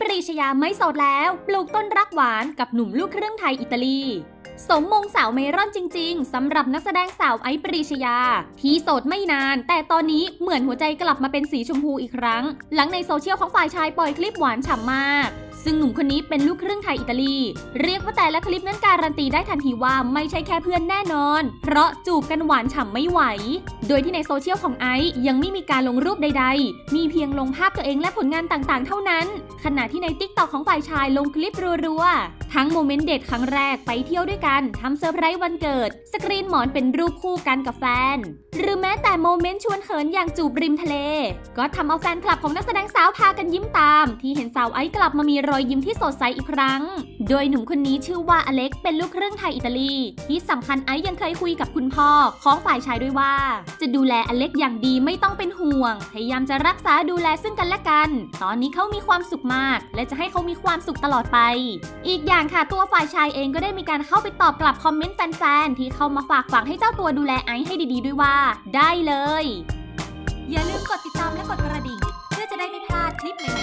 ปรีชยาไม่โสดแล้ว ปลูกต้นรักหวานกับหนุ่มลูกครึ่งไทยอิตาลี สมมงสาวเมรอนจริง ๆสำหรับนักแสดงสาวไอปรีชยา ที่โสดไม่นาน แต่ตอนนี้เหมือนหัวใจกลับมาเป็นสีชมพูอีกครั้ง หลังในโซเชียลของฝ่ายชายปล่อยคลิปหวานฉ่ำมาก ซึ่งหนุ่มคนนี้เป็นลูกครึ่งไทยอิตาลี เรียกว่าแต่ละคลิปนั้นการันตีได้ทันทีว่าไม่ใช่แค่เพื่อนแน่นอน เพราะจูบกันหวานฉ่ำไม่ไหว โดยที่ในโซเชียลของไอซ์ยังไม่มีการลงรูปใด ๆ มีเพียงลงภาพตัวเองและผลงานต่างๆ เท่านั้น ขณะที่ในติ๊กต็อกของฝ่ายชายลงคลิปรัวๆ ทั้งโมเมนต์เด็ดครั้งแรกไปเที่ยวด้วยกันทำเซอร์ไพรส์วันเกิด สกรีนหมอนเป็นรูปคู่กันกับแฟน หรือแม้แต่โมเมนต์ชวนเขินอย่างจูบริมทะเล ก็ทำเอาแฟนคลับของนักแสดงสาวพากันยิ้มตาม ที่เห็นสาวไอซ์กลับมามีรรอยยิ้มที่สดใสอีกครั้ง โดยหนุ่มคนนี้ชื่อว่าอเล็กเป็นลูกครึ่งไทยอิตาลี ที่สำคัญไอซ์ยังเคยคุยกับคุณพ่อของฝ่ายชายด้วยว่า จะดูแลอเล็กอย่างดีไม่ต้องเป็นห่วง พยายามจะรักษาดูแลซึ่งกันและกัน ตอนนี้เขามีความสุขมาก และจะให้เขามีความสุขตลอดไป อีกอย่างค่ะตัวฝ่ายชายเองก็ได้มีการเข้าไปตอบกลับคอมเมนต์แฟนๆที่เข้ามาฝากฝังให้เจ้าตัวดูแลไอซ์ให้ดีๆ ด้วยว่า ได้เลย อย่าลืมกดติดตามและกดกระดิ่ง เพื่อจะได้ไม่พลาดคลิปใหม่